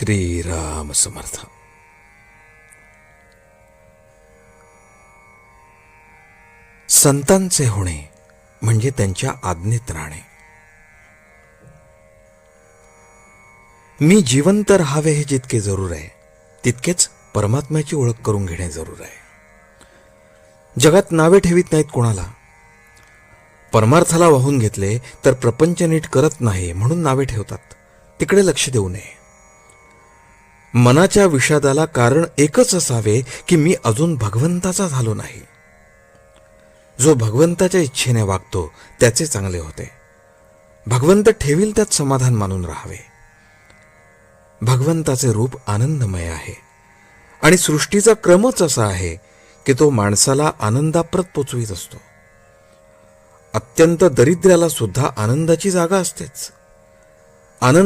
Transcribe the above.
श्रीराम समर्थ. संतांचे होणे म्हणजे त्यांच्या आज्ञेत राहणे. मी जिवंत राहावे हे जितके जरूर आहे तितकेच परमात्म्याची ओळख करून घेणे जरूर आहे. जगात नावे ठेवीत नाहीत कोणाला. परमार्थाला वाहून घेतले तर प्रपंच नीट करत नाही म्हणून नावे ठेवतात. तिकडे लक्ष देऊ नये. मनाच्या विषादाला कारण एकच असावे की मी अजून भगवंताचा झालो नाही. जो भगवंताच्या इच्छेने वागतो त्याचे चांगले होते. भगवंत ठेवील त्यात समाधान मानून राहावे. भगवंताचे रूप आनंदमय आहे. आणि सृष्टीचा क्रमच असा आहे की तो माणसाला आनंदाप्रत पोचवीत असतो. अत्यंत दरिद्र्याला सुद्धा आनंदाची जागा असतेच. आनंद